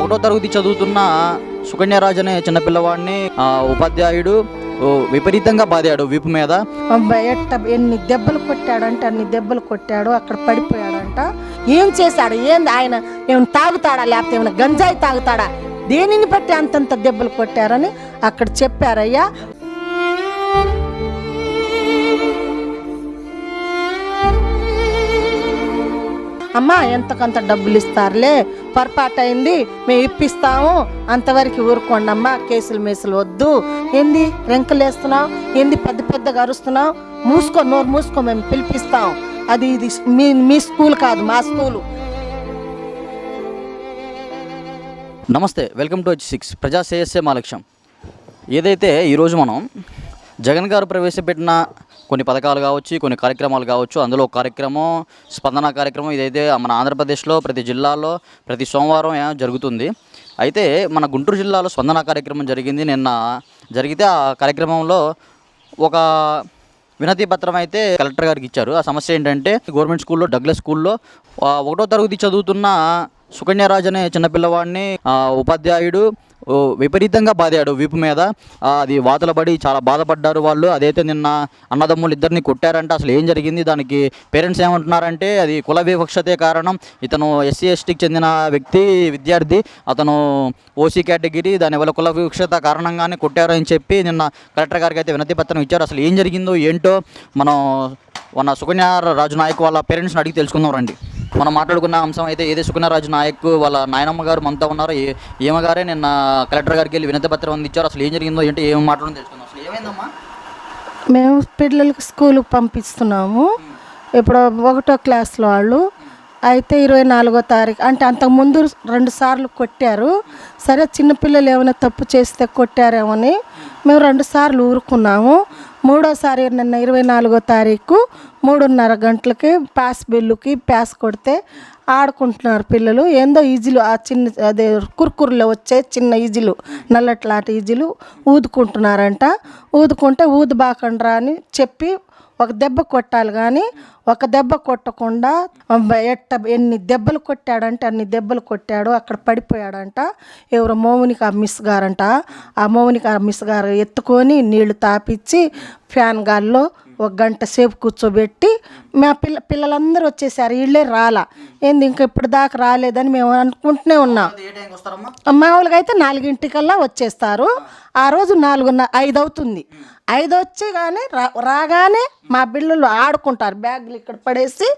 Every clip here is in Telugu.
ఒకటో తరగతి చదువుతున్న సుకన్యరాజ్ అనే చిన్నపిల్లవాడిని ఉపాధ్యాయుడు విపరీతంగా బాదాడు వీపు మీద. బయట ఎట్ట ఎన్ని దెబ్బలు కొట్టాడంటే అన్ని దెబ్బలు కొట్టాడు అక్కడ పడిపోయాడంట. ఏం చేశాడు? ఏంది ఆయన? ఏమైనా తాగుతాడా? లేకపోతే ఏమైనా గంజాయి తాగుతాడా? దేనిని బట్టి అంతంత దెబ్బలు కొట్టారని అక్కడ చెప్పారయ్యా. అమ్మా ఎంతకంత డబ్బులు ఇస్తారులే పొరపాటు అయింది మేము ఇప్పిస్తాము. అంతవరకు ఊరుకోండి అమ్మ కేసులు మేసులు వద్దు. ఏంది? రెంకలు వేస్తున్నావు ఏంది? పెద్ద పెద్దగా అరుస్తున్నావు? మూసుకో నోరు మూసుకో మేము పిలిపిస్తాం. అది ఇది మీ మీ స్కూల్ కాదు మా స్కూలు. నమస్తే వెల్కమ్ టు సిక్స్ ప్రజా శ్రేయస్సే మా లక్ష్యం. ఏదైతే ఈరోజు మనం జగన్ గారు ప్రవేశపెట్టిన కొన్ని పథకాలు కావచ్చు కొన్ని కార్యక్రమాలు కావచ్చు అందులో కార్యక్రమం స్పందన కార్యక్రమం ఇదైతే మన ఆంధ్రప్రదేశ్లో ప్రతి జిల్లాలో ప్రతి సోమవారం జరుగుతుంది. అయితే మన గుంటూరు జిల్లాలో స్పందన కార్యక్రమం జరిగింది. నిన్న జరిగితే ఆ కార్యక్రమంలో ఒక వినతి పత్రం అయితే కలెక్టర్ గారికి ఇచ్చారు. ఆ సమస్య ఏంటంటే గవర్నమెంట్ స్కూల్లో డగ్లస్ స్కూల్లో ఒకటో తరగతి చదువుతున్న సుకన్యరాజ్ అనే చిన్నపిల్లవాడిని ఉపాధ్యాయుడు విపరీతంగా బాధాడు వీపు మీద. అది వాతలు పడి చాలా బాధపడ్డారు వాళ్ళు. అదైతే నిన్న అన్నదమ్ములు ఇద్దరిని కొట్టారంటే. అసలు ఏం జరిగింది? దానికి పేరెంట్స్ ఏమంటున్నారంటే అది కుల వివక్షతే కారణం. ఇతను ఎస్సీ ఎస్టీకి చెందిన వ్యక్తి విద్యార్థి. అతను ఓసీ కేటగిరీ దానివల్ల కుల వివక్షత కారణంగానే కొట్టారని చెప్పి నిన్న కలెక్టర్ గారికి అయితే వినతి పత్రం ఇచ్చారు. అసలు ఏం జరిగిందో ఏంటో మనం మన సుకన్య రాజు నాయక్ వాళ్ళ పేరెంట్స్ని అడిగి తెలుసుకుందాం రండి. మనం మాట్లాడుకున్న అంశం అయితే ఏదే సుకన్యరాజు నాయక్ వాళ్ళ నాయనమ్మ గారు మనతో ఉన్నారు. ఏ- గారే నిన్న కలెక్టర్ గారికి వెళ్ళి వినతి పత్రం అందించారు. అసలు ఏం జరిగిందో ఏంటో ఏం మాట్లాడడం తెలుసుకుందాం. అసలు ఏమైందమ్మా? మేము పిల్లలకు స్కూల్కి పంపిస్తున్నాము. ఇప్పుడు ఒకటో క్లాస్లో వాళ్ళు. అయితే ఇరవై నాలుగో తారీఖు అంటే అంతకుముందు రెండు సార్లు కొట్టారు. సరే చిన్నపిల్లలు ఏమైనా తప్పు చేస్తే కొట్టారేమని మేము రెండు సార్లు ఊరుకున్నాము. మూడోసారి నిన్న ఇరవై నాలుగో తారీఖు మూడున్నర గంటలకి పాస్ బిల్లుకి పాస్ కొడితే ఆడుకుంటున్నారు పిల్లలు. ఏందో ఈజీలు ఆ చిన్న అదే కుర్కుర్లో వచ్చే చిన్న ఈజీలు నల్లట్లాంటి ఈజీలు ఊదుకుంటున్నారంట. ఊదుకుంటే ఊదుబాకండ్రా అని చెప్పి ఒక దెబ్బ కొట్టాలి కానీ ఒక దెబ్బ కొట్టకుండా ఎట్ట ఎన్ని దెబ్బలు కొట్టాడంటే అన్ని దెబ్బలు కొట్టాడు. అక్కడ పడిపోయాడంట. ఎవరో మౌనిక మిస్ గారంట. ఆ మౌనిక మిస్ గారు ఎత్తుకొని నీళ్ళు తాపిచ్చి ఫ్యాన్ గాల్లో ఒక గంట సేపు కూర్చోబెట్టి మా పిల్ల పిల్లలందరూ వచ్చేసారు. వీళ్ళే రాలా. ఏంది ఇంకా ఇప్పుడు దాకా రాలేదని మేము అనుకుంటూనే ఉన్నాం. మామూలుగా అయితే నాలుగింటికల్లా వచ్చేస్తారు. ఆ రోజు నాలుగున్న ఐదు అవుతుంది. ఐదు వచ్చి కానీ రా రాగానే మా పిల్లలు ఆడుకుంటారు. బ్యాగులు ఇక్కడ పడేసి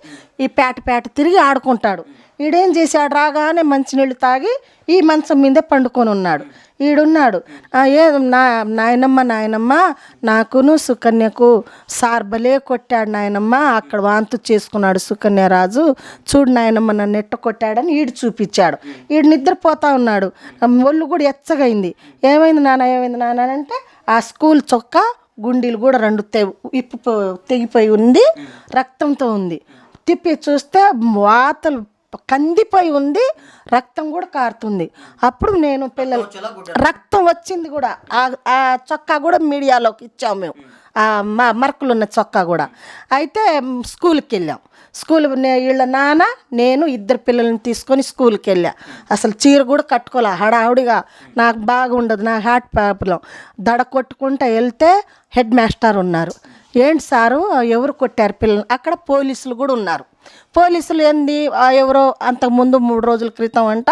ఈ పేట పేట తిరిగి ఆడుకుంటాడు. ఈడేం చేశాడు? రాగానే మంచినీళ్ళు తాగి ఈ మంచం మీదే పండుకొని ఉన్నాడు. ఈడున్నాడు. ఏ నా నాయనమ్మ నాయనమ్మ నాకును సుకన్యకు సార్ భలే కొట్టాడు నాయనమ్మ. అక్కడ వాంతు చేసుకున్నాడు సుకన్య రాజు. చూడు నాయనమ్మ నన్ను ఎట్ట కొట్టాడని ఈడు చూపించాడు. ఈడు నిద్రపోతా ఉన్నాడు. ఒళ్ళు కూడా ఎచ్చగైంది. ఏమైంది నాన్న? ఏమైంది నాన్న అంటే ఆ స్కూల్ చొక్కా గుండీలు కూడా రెండు ఇప్పు తెగిపోయి ఉంది రక్తంతో ఉంది. తిప్పి చూస్తే వాతలు కందిపోయి ఉంది రక్తం కూడా కారుతుంది. అప్పుడు నేను పిల్లలు రక్తం వచ్చింది కూడా ఆ చొక్కా కూడా మీడియాలోకి ఇచ్చాము మేము. మా మ ఉన్న చొక్కా కూడా. అయితే స్కూల్కి వెళ్ళాం స్కూల్ వీళ్ళ నాన్న నేను ఇద్దరు పిల్లల్ని తీసుకొని స్కూల్కి వెళ్ళా అసలు చీర కూడా కట్టుకోలే. హడావుడిగా నాకు బాగుండదు. నాకు హార్ట్ ప్రాబ్లం. దడ కొట్టుకుంటా వెళ్తే హెడ్ మాస్టర్ ఉన్నారు. ఏంటి సారు? ఎవరు కొట్టారు పిల్లలు అక్కడ పోలీసులు కూడా ఉన్నారు. పోలీసులు ఏంది? ఎవరో అంతకుముందు మూడు రోజుల క్రితం అంట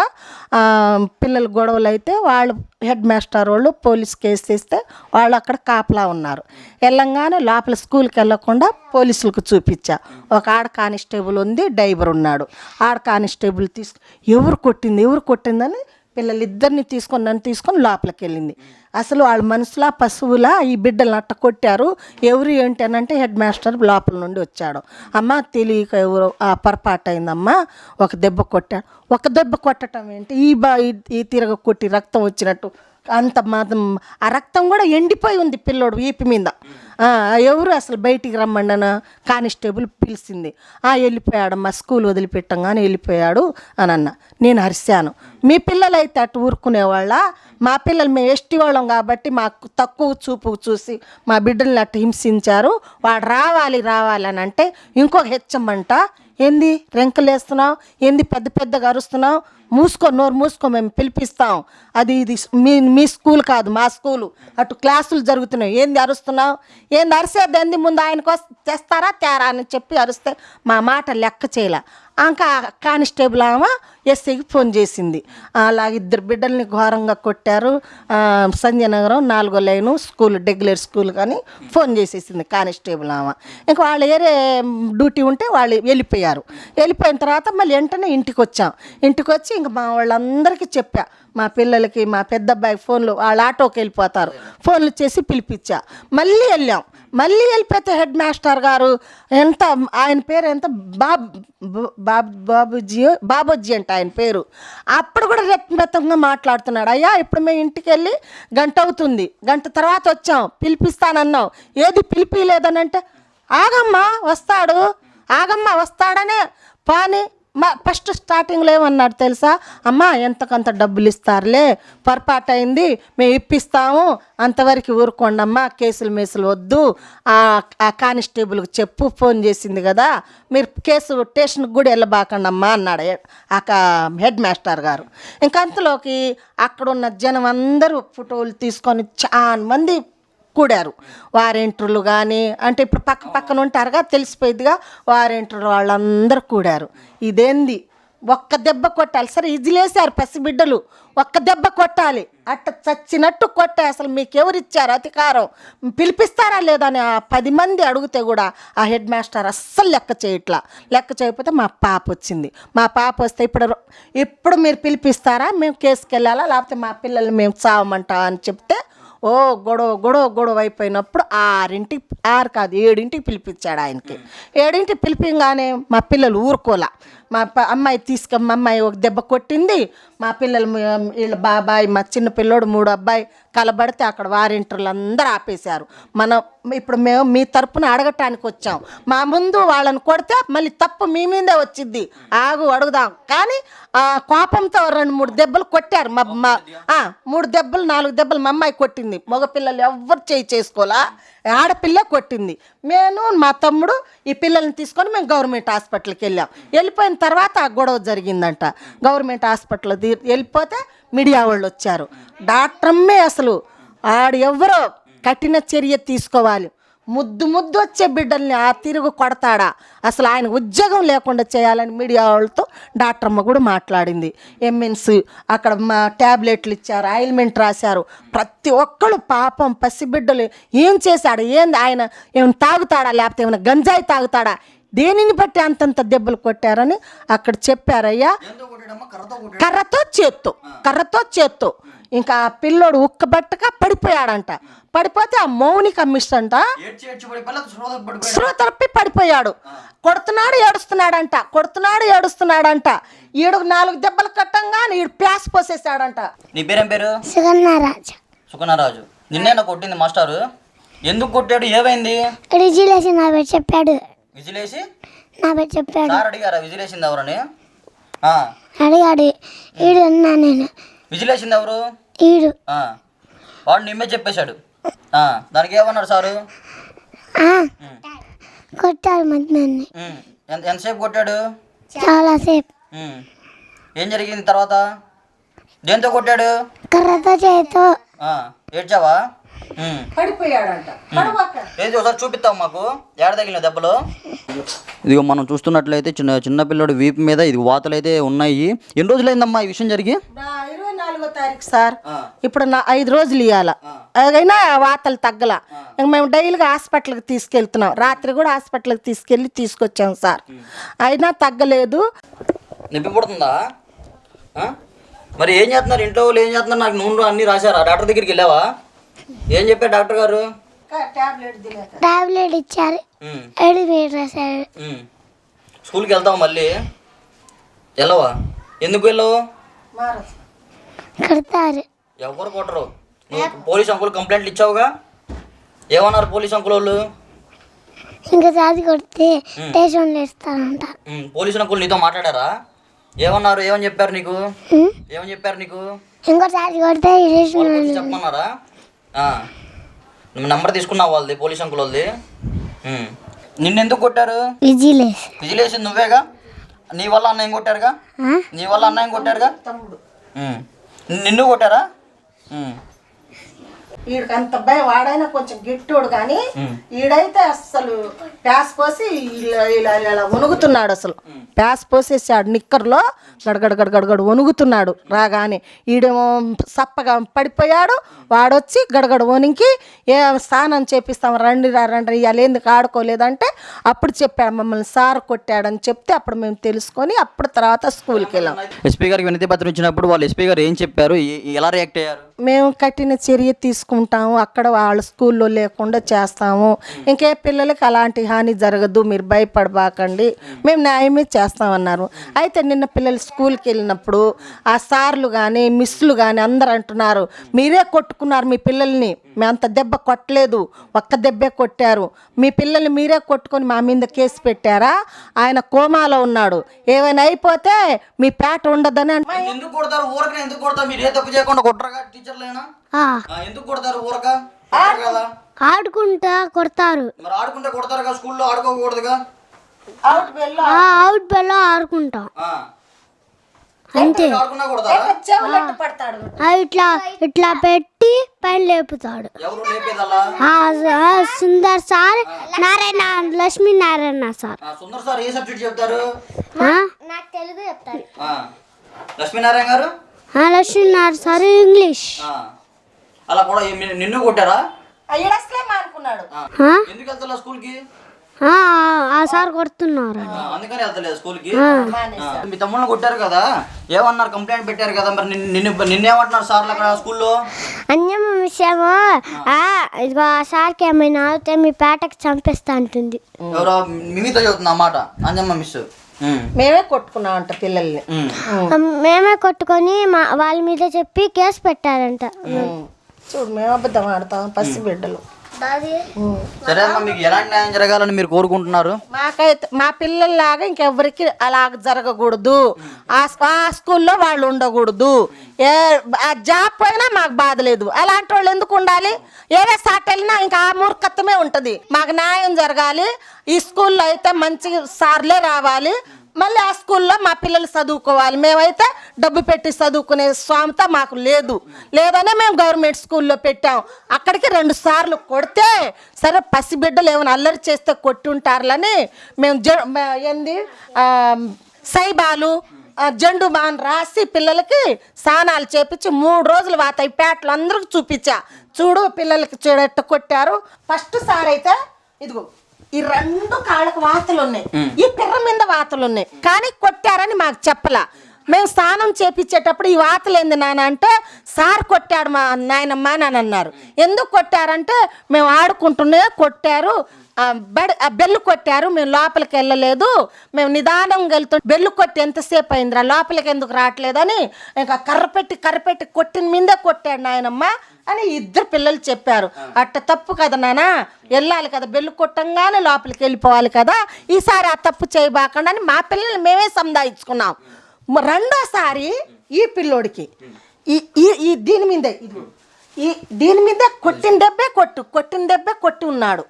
పిల్లల గొడవలు అయితే వాళ్ళు హెడ్ మాస్టర్ వాళ్ళు పోలీస్ కేసు తీస్తే వాళ్ళు అక్కడ కాపలా ఉన్నారు. వెళ్ళంగానే లోపల స్కూల్కి వెళ్ళకుండా పోలీసులకు చూపించా. ఒక ఆడ కానిస్టేబుల్ ఉంది డ్రైవర్ ఉన్నాడు. ఆడ కానిస్టేబుల్ తీసుకు ఎవరు కొట్టింది? ఎవరు కొట్టిందని పిల్లలిద్దరిని తీసుకొని నన్ను తీసుకొని లోపలికి వెళ్ళింది అసలు వాళ్ళ మనసులా పశువులా ఈ బిడ్డలు అట్ట కొట్టారు ఎవరు ఏంటి అని అంటే హెడ్ మాస్టర్ లోపల నుండి వచ్చాడు. అమ్మ తెలియక ఎవరు ఆ పొరపాటు అయిందమ్మా ఒక దెబ్బ కొట్టాడు. ఒక దెబ్బ కొట్టడం ఏంటి? ఈ బా ఈ- ఈ తిరగ కొట్టి రక్తం వచ్చినట్టు అంత మాత్రం ఆ రక్తం కూడా ఎండిపోయి ఉంది పిల్లోడు వీపు మీద. ఎవరు అసలు బయటికి రమ్మండన కానిస్టేబుల్ పిలిచింది. ఆ వెళ్ళిపోయాడమ్మా స్కూల్ వదిలిపెట్టంగానే వెళ్ళిపోయాడు అని అన్న. నేను అరిశాను. మీ పిల్లలు అయితే అటు ఊరుకునేవాళ్ళ? మా పిల్లలు మేము ఎస్టీ వాళ్ళం కాబట్టి మాకు తక్కువ చూపు చూసి మా బిడ్డల్ని అట్టు హింసించారు. వాడు రావాలి రావాలి అని అంటే ఇంకొక హెచ్చమ్మంట ఏంది? రెంకలేస్తున్నావు? ఏంది? పెద్ద పెద్దగా అరుస్తున్నావు? మూసుకో నోరు మూసుకో మేము పిలిపిస్తాం. అది ఇది మీ మీ స్కూల్ కాదు మా స్కూలు. అటు క్లాసులు జరుగుతున్నాయి. ఏంది అరుస్తున్నావు? ఏంది అరిసేది? ఏంది? ముందు ఆయనకు తెస్తారా? తేరా? అని చెప్పి అరిస్తే మా మాట లెక్క చేయలే. ఇంకా కానిస్టేబుల్ ఆమె ఎస్ఐకి ఫోన్ చేసింది. అలా ఇద్దరు బిడ్డల్ని ఘోరంగా కొట్టారు. ఆ, సంజయనగరం నాలుగో లైను స్కూల్ డెగ్యులర్ స్కూల్ కానీ ఫోన్ చేసేసింది కానిస్టేబుల్ ఆమె. ఇంకా వాళ్ళు ఏరే డ్యూటీ ఉంటే వాళ్ళు వెళ్ళిపోయారు. వెళ్ళిపోయిన తర్వాత మళ్ళీ వెంటనే ఇంటికి వచ్చాం ఇంటికి వచ్చి ఇంక మా వాళ్ళందరికీ చెప్పా. మా పిల్లలకి మా పెద్ద అబ్బాయి ఫోన్లు వాళ్ళ ఆటోకి వెళ్ళిపోతారు. ఫోన్లు చేసి పిలిపించా. మళ్ళీ వెళ్ళాం. మళ్ళీ వెళ్ళిపోతే హెడ్ మాస్టర్ గారు ఎంత ఆయన పేరు ఎంత? బాబ్ బాబ్ బాబుజీ బాబుజీ అంట ఆయన పేరు. అప్పుడు కూడా రెత్తంగా మాట్లాడుతున్నాడు. అయ్యా ఇప్పుడు మేము ఇంటికి వెళ్ళి గంట అవుతుంది. గంట తర్వాత వచ్చాం. పిలిపిస్తానన్నాం. ఏది పిలిపిలేదనంటే ఆగమ్మా వస్తాడు. ఆగమ్మా వస్తాడనే పాని. మా ఫస్ట్ స్టార్టింగ్లో ఏమన్నాడు తెలుసా? అమ్మా ఎంతకంత డబ్బులు ఇస్తారులే పొరపాటు అయింది మేము ఇప్పిస్తాము అంతవరకు ఊరుకోండమ్మా కేసులు మేసులు వద్దు. ఆ కానిస్టేబుల్కి చెప్పు ఫోన్ చేసింది కదా మీరు కేసు స్టేషన్కి కూడా వెళ్ళబాకండి అమ్మా అన్నాడు ఆ హెడ్ మాస్టర్ గారు. ఇంకా అంతలోకి అక్కడ ఉన్న జనం అందరూ ఫోటోలు తీసుకొని చాలా మంది కూడారు. వారెంట్రులు కానీ అంటే ఇప్పుడు పక్క పక్కన ఉంటారుగా తెలిసిపోయిద్దిగా వారెంట్రులు వాళ్ళందరూ కూడారు. ఇదేంది? ఒక్క దెబ్బ కొట్టాలి. సరే ఇజిలేసారు పసిబిడ్డలు. ఒక్క దెబ్బ కొట్టాలి. అట్ట చచ్చినట్టు కొట్టే అసలు మీకు ఇచ్చారు అధికారం? పిలిపిస్తారా లేదా అని ఆ పది మంది అడిగితే కూడా ఆ హెడ్ మాస్టర్ అస్సలు లెక్క చేయట్లా. లెక్క చేయకపోతే మా పాప వచ్చింది. మా పాప వస్తే ఇప్పుడు ఇప్పుడు మీరు పిలిపిస్తారా? మేము కేసుకెళ్ళాలా? లేకపోతే మా పిల్లల్ని మేము చావమంటా అని చెప్తే ఓ గొడవ గొడవ గొడవ అయిపోయినప్పుడు ఆరింటికి ఆరు కాదు ఏడింటికి పిలిపించాడు ఆయనకి. ఏడింటికి పిలిపింగానే మా పిల్లలు ఊరుకోలే. మా అమ్మాయి తీసుక మా అమ్మాయి ఒక దెబ్బ కొట్టింది. మా పిల్లలు వీళ్ళ బాబాయ్ మా చిన్న పిల్లోడు మూడు అబ్బాయి కలబడితే అక్కడ వారింటర్లు అందరూ ఆపేశారు. మనం ఇప్పుడు మేము మీ తరపున అడగటానికి వచ్చాం. మా ముందు వాళ్ళని కొడితే మళ్ళీ తప్పు మీ మీదే వచ్చింది ఆగు అడుగుదాం. కానీ ఆ కోపంతో రెండు మూడు దెబ్బలు కొట్టారు. మా మా మూడు దెబ్బలు నాలుగు దెబ్బలు మా అమ్మాయి కొట్టింది. మగపిల్లలు ఎవ్వరు చేయి చేసుకోలా. ఆడపిల్ల కొట్టింది. నేను మా తమ్ముడు ఈ పిల్లల్ని తీసుకొని మేము గవర్నమెంట్ హాస్పిటల్కి వెళ్ళాం. వెళ్ళిపోయిన తర్వాత ఆ గొడవ జరిగిందంట. గవర్నమెంట్ హాస్పిటల్ వెళ్ళిపోతే మీడియా వాళ్ళు వచ్చారు. డాక్టర్ అమ్మే అసలు ఆడు ఎవరో కఠిన చర్య తీసుకోవాలి. ముద్దు ముద్దు వచ్చే బిడ్డల్ని ఆ తిరుగు కొడతాడా? అసలు ఆయన ఉద్యోగం లేకుండా చేయాలని మీడియా వాళ్ళతో డాక్టర్ అమ్మ కూడా మాట్లాడింది. ఎంఎన్స్ అక్కడ మా ట్యాబ్లెట్లు ఇచ్చారు ఆయిల్మెంట్ రాశారు. ప్రతి ఒక్కళ్ళు పాపం పసిబిడ్డలు ఏం చేశాడు? ఏంది ఆయన ఏమైనా తాగుతాడా? లేకపోతే ఏమైనా గంజాయి తాగుతాడా? దేనిని బట్టి అంతంత దెబ్బలు కొట్టారని అక్కడ చెప్పారయ్యా? కర్రతో చేత్తో. కర్రతో చేత్తో. ఇంకా ఆ పిల్లోడు ఉక్కబట్టక పడిపోయాడంట. పడిపోతే ఆ అంట స్పృహ తప్పి పడిపోయాడు. కొడుతున్నాడు ఏడుస్తున్నాడంట. కొడుతున్నాడు ఏడుస్తున్నాడంట. ఈడు నాలుగు దెబ్బలు కట్టంగానే ఈడు ప్యాస్ పోసేసాడంట. నీ పేరేం పేరు? సుగన్నారాజు నిన్నేనా కొట్టింది మాస్టారు? ఎందుకు కొట్టాడు? ఏమైంది? చెప్పాడు. విజిలేసి? నా పేరు చెప్పాడు. సార్ అడిగారా విజిలేసింది ఎవరని ఆ, అడిగాడు. ఈడు ఉన్నా నేను. విజిలేసింది ఎవరు? ఈడు. ఆ, వాడు నిమ్మే చెప్పేశాడు. ఆ, దానికి ఏమన్నాడు సారు? ఉమ్, ఎంత ఎంతసేపు కొట్టాడు? చాలాసేపు ఏం జరిగింది తర్వాత? దేంతో కొట్టాడు? కర్రతో చేతో ఆ, ఏడ్చావా. పడిపోయాడంట. పడవక. ఏది ఒకసారి చూపిస్తావు మాకు. ఏడ తగిలిన దెబ్బలు? ఇదిగో మనం చూస్తున్నట్లయితే చిన్న చిన్న పిల్లడు వీపు మీద ఇది వాతలు అయితే ఉన్నాయి. ఎన్ని రోజులైందమ్మా ఈ విషయం జరిగి? ఇరవై నాలుగో తారీఖు సార్. ఇప్పుడు నా ఐదు రోజులు ఇవ్వాల అయినా వాతలు తగ్గల. ఇంక మేము డైలీగా హాస్పిటల్కి తీసుకెళ్తున్నాం. రాత్రి కూడా హాస్పిటల్కి తీసుకెళ్ళి తీసుకొచ్చాం సార్. అయినా తగ్గలేదు. నొప్పి పుడుతుందా? మరి ఏం చేస్తున్నారు? ఇంట్లో వాళ్ళు ఏం చేస్తున్నారు? నాకు నూనె అన్నీ రాశారా. డాక్టర్ దగ్గరికి వెళ్ళావా? ఏం చెప్పారు డాక్టర్ గారు? టాబ్లెట్ ఇచ్చారు. రాశారు. స్కూల్కి వెళ్తావు మళ్ళీ? వెళ్ళవా? ఎందుకు వెళ్ళవు? కడతారు. ఎవరు కొట్టరు? నువ్వు పోలీస్ అంకుల్ కంప్లైంట్లు ఇచ్చావుగా? ఏమన్నారు పోలీస్ అంకుల్ వాళ్ళు ఇంకా జాతి కొడితే స్టేషన్లో ఇస్తారంట ఉమ్, పోలీస్ అంకుల్ నీతో మాట్లాడారా? ఏమన్నారు? ఏమని చెప్పారు నీకు? ఏమని చెప్పారు నీకు? ఇంకో జాతి కొడితే స్టేషన్ చెప్పమన్నారా. నువ్వు నంబర్ తీసుకున్నావు వాళ్ళది పోలీస్ అంకుల్ వాళ్ళది. నిన్నెందుకు కొట్టారు? విజిలేసి. విజిలేసింది నువ్వేగా? నీ వల్ల అన్నయ్య కొట్టారుగా? నీ వల్ల అన్నయ్య కొట్టారుగా. నిన్ను కొట్టారా. వీడికి అంత భయం వాడైనా కొంచెం గిట్టోడు కానీ. ఈడైతే అసలు ప్యాస్ పోసి ఇలా ఇలా ఇలా వణుగుతున్నాడు అసలు. ప్యాస్ పోసేసాడు నిక్కర్లో గడగడ గడగడ వణుగుతున్నాడు రాగానే. ఈడేమో సప్పగా పడిపోయాడు వాడొచ్చి గడగడ వణికి ఏ స్నానం చేపిస్తాం రండి రా రండి ఇవాళ ఎందుకు ఆడుకోలేదంటే అప్పుడు చెప్పాడు మమ్మల్ని సార్ కొట్టాడని చెప్తే అప్పుడు మేము తెలుసుకొని అప్పుడు తర్వాత స్కూల్కి వెళ్ళాం. ఎస్పీ గారికి వినతి పత్రం ఇచ్చినప్పుడు వాళ్ళు ఎస్పీ గారు ఏం చెప్పారు? ఎలా రియాక్ట్ అయ్యారు? మేము కఠిన చర్య తీసుకుంటాము అక్కడ వాళ్ళ స్కూల్లో లేకుండా చేస్తాము. ఇంకే పిల్లలకి అలాంటి హాని జరగదు. మీరు భయపడబాకండి. మేము న్యాయమే చేస్తామన్నారు. అయితే నిన్న పిల్లలు స్కూల్కి వెళ్ళినప్పుడు ఆ సార్లు కానీ మిస్లు కానీ అందరు అంటున్నారు మీరే కొట్టుకున్నారు మీ పిల్లల్ని. మేము అంత దెబ్బ కొట్టలేదు. ఒక్క దెబ్బే కొట్టారు. మీ పిల్లల్ని మీరే కొట్టుకొని మా మీద కేసు పెట్టారా? ఆయన కోమాలో ఉన్నాడు. ఏమైనా అయిపోతే మీ పేట ఉండదని అంటే ఎందుకు కొడతారు? ఊరికి ఎందుకు కొడతారు? మీరు ఏ తప్పు చేయకుండా కొట్టరు టీచర్లేనా? ఎందుకు కొడతారు ఊరక? ఆడుకుంటా కొడతారు. మరి ఆడుకుంటే కొడతారుగా స్కూల్లో ఆడుకోకూడదుగా? అవుట్ ఆ అవుట్ బెల్లో ఆడుకుంటాం. అంతే. ఇట్లా ఇట్లా పెట్టి పైన లేపుతాడు. ఎవరు లేపేదల్లా? ఆ, ఆ, సుందర్ సార్ నారాయణ లక్ష్మీ నారాయణ సార్. ఆ, సుందర్ సార్ ఏ సబ్జెక్ట్ చెప్తారు? ఆ? నాకు తెలుగు చెప్తారు. ఆ. లక్ష్మీనారాయణ గారు? ఆ, లక్ష్మీ నారాయణ సార్ ఇంగ్లీష్. ఆ. అలా కూడా నిన్ను కొట్టారా? మానుకున్నాడు ఆ. ఎందుకు వెళ్తా సార్ కొడుతున్నారు? అందుకని వెళ్తలేదు. మీ తమ్ముళ్ళని కొట్టారు కదా? ఏమన్నారు? కంప్లైంట్ పెట్టారు కదా మరి నిన్ను నిన్ను నిన్నేమంటున్నారు సార్లు అక్కడ స్కూల్లో? అన్యం విషయము ఆ, ఇదిగో ఆ సార్కి ఏమైనా మీ పేటకి చంపేస్తా అంటుంది. ఎవరో మిగతా చదువుతుంది అన్నమాట అంజమ్మ మిస్. మేమే కొట్టుకున్నాం అంట పిల్లల్ని. మేమే కొట్టుకొని మా వాళ్ళ మీద చెప్పి కేసు పెట్టారంట. చూడు మేము అబద్ధం ఆడతాం పసి బిడ్డలు. సరే అమ్మా మీకు ఎలాంటి న్యాయం జరగాలని మీరు కోరుకుంటున్నారు? మాకైతే మా పిల్లల్లాగా ఇంకెవరికి అలాగ జరగకూడదు. ఆ ఆ స్కూల్లో వాళ్ళు ఉండకూడదు. ఏ ఆ జాబ్ పోయినా మాకు బాధ లేదు. అలాంటి వాళ్ళు ఎందుకు ఉండాలి? ఏదే సాట్ వెళ్ళినా ఇంకా ఆ మూర్ఖత్వమే ఉంటుంది. మాకు న్యాయం జరగాలి. ఈ స్కూల్లో అయితే మంచి సార్లే రావాలి. మళ్ళీ ఆ స్కూల్లో మా పిల్లలు చదువుకోవాలి. మేమైతే డబ్బు పెట్టి చదువుకునే స్వామిత మాకు లేదు. లేదనే మేము గవర్నమెంట్ స్కూల్లో పెట్టాం. అక్కడికి రెండు సార్లు కొడితే సరే పసిబిడ్డలు ఏమైనా అల్లరి చేస్తే కొట్టుంటారులని మేము జ ఏంది సైబాలు జెండు జండు బాన్ రాసి పిల్లలకి స్నానాలు చేపించి మూడు రోజులు వాత పేటలు అందరికి చూపించా. చూడు పిల్లలకి చూడట్టు కొట్టారు. ఫస్ట్ సార్ అయితే ఇదిగో ఈ రెండు కాళ్ళకు వాతలు ఉన్నాయి ఈ పిర్ర మీద వాతలు ఉన్నాయి కానీ కొట్టారని మాకు చెప్పలా. మేము స్నానం చేపించేటప్పుడు ఈ వాతలేంది ఏంది నాన్న అంటే సార్ కొట్టాడు మా నాయనమ్మ అని అన్నారు. ఎందుకు కొట్టారంటే మేము ఆడుకుంటూనే కొట్టారు. బడి బెల్లు కొట్టారు. మేము లోపలికి వెళ్ళలేదు. మేము నిదానంగా వెళ్తూ బెల్లు కొట్టి ఎంతసేపు అయిందిరా? లోపలికి ఎందుకు రావట్లేదని? ఇంకా కర్ర పెట్టి కర్ర పెట్టి కొట్టిన మీదే కొట్టాడు నాయనమ్మ అని ఇద్దరు పిల్లలు చెప్పారు. అట్ట తప్పు కదా నానా వెళ్ళాలి కదా. బెల్లు కొట్టంగానే లోపలికి వెళ్ళిపోవాలి కదా. ఈసారి ఆ తప్పు చేయబాకండి అని మా పిల్లల్ని మేమే సందాయించుకున్నాం రెండోసారి ఈ పిల్లోడికి. ఈ ఈ ఈ దీని మీదే ఇది. ఈ దీని మీదే కొట్టిన దెబ్బే కొట్టు కొట్టిన దెబ్బే కొట్టి ఉన్నాడు.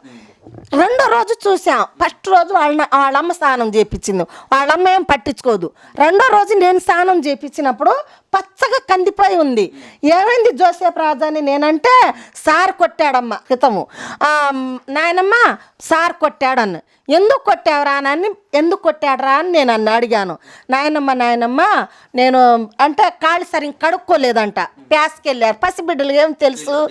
రెండో రోజు చూసాం ఫస్ట్ రోజు వాళ్ళ వాళ్ళమ్మ స్నానం చేయించింది వాళ్ళమ్మ ఏం పట్టించుకోదు. రెండో రోజు నేను స్నానం చేపించినప్పుడు పచ్చగా కందిపోయి ఉంది. ఏమైంది జోసేఫ్ రాజా అని నేనంటే సార్ కొట్టాడమ్మ క్రితము. నాయనమ్మ సార్ కొట్టాడన్ను ఎందుకు కొట్టావురా అని ఎందుకు కొట్టాడరా అని నేను అన్న అడిగాను. నాయనమ్మ నాయనమ్మ నేను అంటే కాళ్ళు సరిగ్గా కడుక్కోలేదంట. ప్యాస్కి వెళ్ళారు పసిబిడ్డలు ఏం తెలుసు?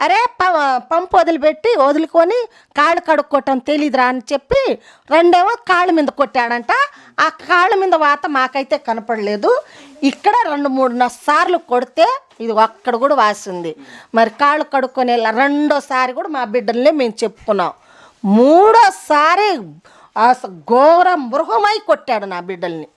అరే ప- పంపు వదిలిపెట్టి వదులుకొని కాళ్ళు కడుక్కోవటం తెలీదురా అని చెప్పి రెండేమో కాళ్ళ మీద కొట్టాడంట. ఆ కాళ్ళ మీద వాత మాకైతే కనపడలేదు. ఇక్కడ రెండు మూడు సార్లు కొడితే ఇది అక్కడ కూడా వాసింది. మరి కాళ్ళు కడుక్కొని రెండోసారి కూడా మా బిడ్డలనే మేము చెప్పుకున్నాం. మూడోసారి ఘోర మృగమై కొట్టాడు నా బిడ్డల్ని.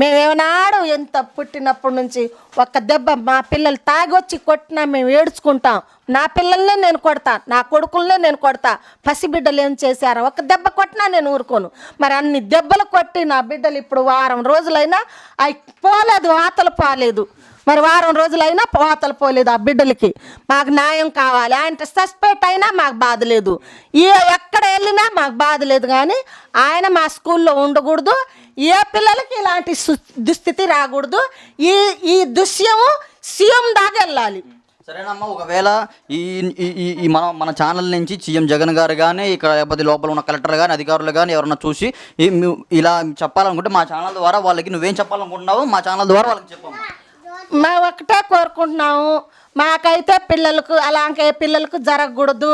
మేమేమన్నాడు ఎంత పుట్టినప్పటి నుంచి ఒక దెబ్బ మా పిల్లలు తాగొచ్చి కొట్టినా మేము ఏడ్చుకుంటాం. నా పిల్లల్నే నేను కొడతా నా కొడుకులనే నేను కొడతా. పసిబిడ్డలు ఏం చేశారో? ఒక దెబ్బ కొట్టినా నేను ఊరుకోను. మరి అన్ని దెబ్బలు కొట్టి నా బిడ్డలు ఇప్పుడు వారం రోజులైనా అవి పోలేదు వాతలు పోలేదు. మరి వారం రోజులైనా పోతలు పోలేదు ఆ బిడ్డలకి. మాకు న్యాయం కావాలి. ఆయన సస్పెక్ట్ అయినా మాకు బాధ లేదు. ఏ ఎక్కడ వెళ్ళినా మాకు బాధ లేదు కానీ ఆయన మా స్కూల్లో ఉండకూడదు. ఏ పిల్లలకి ఇలాంటి దుస్థితి రాకూడదు. ఈ ఈ దృశ్యము సీఎం దాకా వెళ్ళాలి. సరేనమ్మా ఒకవేళ ఈ ఈ- మన మన ఛానల్ నుంచి సీఎం జగన్ గారు కానీ ఇక్కడ లేకపోతే లోపల ఉన్న కలెక్టర్ కానీ అధికారులు కానీ ఎవరన్నా చూసి ఇలా చెప్పాలనుకుంటే మా ఛానల్ ద్వారా వాళ్ళకి నువ్వేం చెప్పాలనుకుంటున్నావు మా ఛానల్ ద్వారా వాళ్ళకి చెప్పాము మేము ఒకటే కోరుకుంటున్నాము. మాకైతే పిల్లలకు అలాంటి పిల్లలకు జరగకూడదు.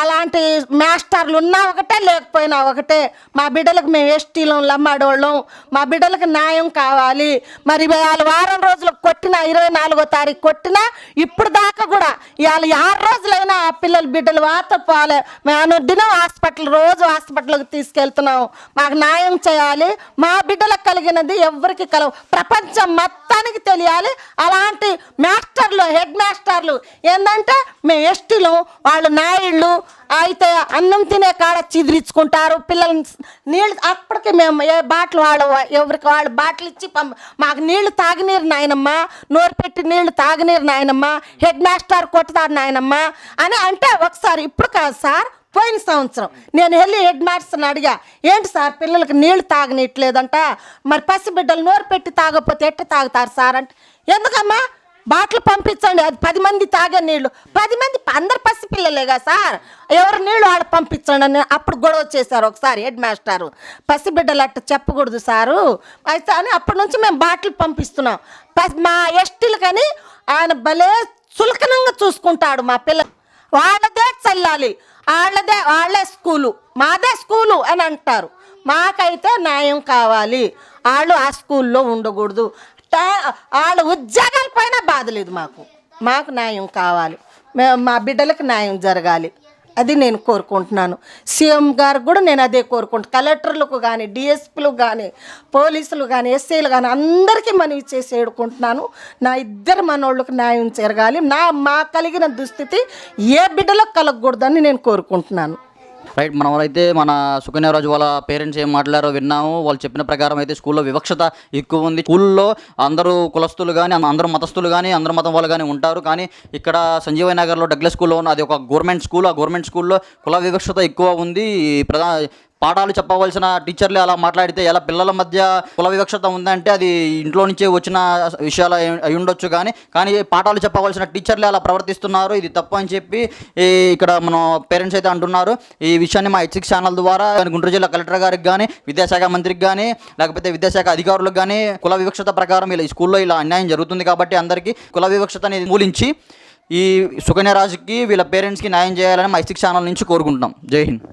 అలాంటి మాస్టర్లు ఉన్నా ఒకటే లేకపోయినా ఒకటే. మా బిడ్డలకు మేము ఎస్టీలం లమ్మాడోళ్ళం మా బిడ్డలకు న్యాయం కావాలి. మరి వాళ్ళు వారం రోజులు కొట్టిన ఇరవై నాలుగో తారీఖు కొట్టినా ఇప్పుడు దాకా కూడా వాళ్ళు ఆరు రోజులైనా ఆ పిల్లలు బిడ్డలు వాత పోలే. మేము దినం హాస్పిటల్ రోజు హాస్పిటల్కి తీసుకెళ్తున్నాం. మాకు న్యాయం చేయాలి. మా బిడ్డలకు కలిగినది ఎవరికి కలవు ప్రపంచం మొత్తానికి తెలియాలి. అలాంటి మాస్టర్లు హెడ్ మాస్టర్లు. ఏంటంటే మేము ఎస్టీలు వాళ్ళు నాయుళ్ళు అయితే అన్నం తినే కాడ చిదిరించుకుంటారు పిల్లల్ని నీళ్ళు అప్పటికి మేము ఏ బాటిల్ వాళ్ళు ఎవరికి వాళ్ళు బాటిల్ ఇచ్చి పంప మాకు నీళ్ళు తాగినీరు నాయనమ్మ నోరు పెట్టి నీళ్ళు తాగినీరు నాయనమ్మ హెడ్ మాస్టర్ కొట్టుతారు నాయనమ్మ అని అంటే ఒకసారి ఇప్పుడు కాదు సార్ పోయిన సంవత్సరం నేను వెళ్ళి హెడ్ మాస్టర్ని అడిగా ఏంటి సార్ పిల్లలకి నీళ్ళు తాగనిట్లేదంట మరి పసిబిడ్డలు నోరు పెట్టి తాగకపోతే ఎట్ట తాగుతారు సార్ అంటే. ఎందుకమ్మా? బాటిల్ పంపించండి. అది పది మంది తాగే నీళ్ళు పది మంది అందరు పసిపిల్లలేగా సార్? ఎవరు నీళ్ళు ఆడ పంపించండి అని అప్పుడు గొడవ చేశారు ఒకసారి హెడ్ మాస్టారు. పసిబిడ్డలు అట్ట చెప్పకూడదు సారు. అయితే అని అప్పటి నుంచి మేము బాటిల్ పంపిస్తున్నాం. మా ఎస్టీలు కానీ ఆయన భలే చులకనంగా చూసుకుంటాడు మా పిల్ల. వాళ్ళదే చల్లాలి. వాళ్ళదే వాళ్ళే స్కూలు. మాదే స్కూలు అని అంటారు. మాకైతే న్యాయం కావాలి. వాళ్ళు ఆ స్కూల్లో ఉండకూడదు. టా- వాళ్ళ ఉద్యోగాల పైన బాధ లేదు మాకు. మాకు న్యాయం కావాలి. మేము మా బిడ్డలకు న్యాయం జరగాలి. అది నేను కోరుకుంటున్నాను. సీఎం గారు కూడా నేను అదే కోరుకుంటున్నాను కలెక్టర్లకు కానీ డిఎస్పీలు కానీ పోలీసులు కానీ ఎస్ఐలు కానీ అందరికీ మనవి చేసి ఏడుకుంటున్నాను. నా ఇద్దరు మనోళ్ళకి న్యాయం జరగాలి. నా మా కలిగిన దుస్థితి ఏ బిడ్డలకు కలగకూడదని నేను కోరుకుంటున్నాను. రైట్ మనం అయితే మన సుకన్యరాజు వాళ్ళ పేరెంట్స్ ఏం మాట్లాడారో విన్నాము. వాళ్ళు చెప్పిన ప్రకారం అయితే స్కూల్లో వివక్షత ఎక్కువ ఉంది. స్కూల్లో అందరూ కులస్తులు కానీ అందరూ మతస్థులు కానీ అందరూ మతం వాళ్ళు కానీ ఉంటారు. కానీ ఇక్కడ సంజీవయ్య నగర్లో డగ్లస్ స్కూల్లో ఉన్న అది ఒక గవర్నమెంట్ స్కూల్. ఆ గవర్నమెంట్ స్కూల్లో కుల వివక్షత ఎక్కువ ఉంది. ప్రధా పాఠాలు చెప్పవలసిన టీచర్లు అలా మాట్లాడితే ఎలా పిల్లల మధ్య కుల వివక్షత ఉందంటే అది ఇంట్లో నుంచే వచ్చిన విషయాలు అయి ఉండొచ్చు కానీ కానీ పాఠాలు చెప్పవలసిన టీచర్లు అలా ప్రవర్తిస్తున్నారు. ఇది తప్పు అని చెప్పి ఇక్కడ మన పేరెంట్స్ అయితే అంటున్నారు. ఈ విషయాన్ని మా హెచ్సిక్స్ ఛానల్ ద్వారా గుంటూరు జిల్లా కలెక్టర్ గారికి కానీ విద్యాశాఖ మంత్రికి కానీ లేకపోతే విద్యాశాఖ అధికారులకు కానీ కుల వివక్షత ప్రకారం ఇలా ఈ స్కూల్లో ఇలా అన్యాయం జరుగుతుంది కాబట్టి అందరికీ కుల వివక్షతని మూలించి ఈ సుకన్యరాజుకి వీళ్ళ పేరెంట్స్కి న్యాయం చేయాలని మా హెచ్సిక్స్ ఛానల్ నుంచి కోరుకుంటున్నాం. జై హింద్.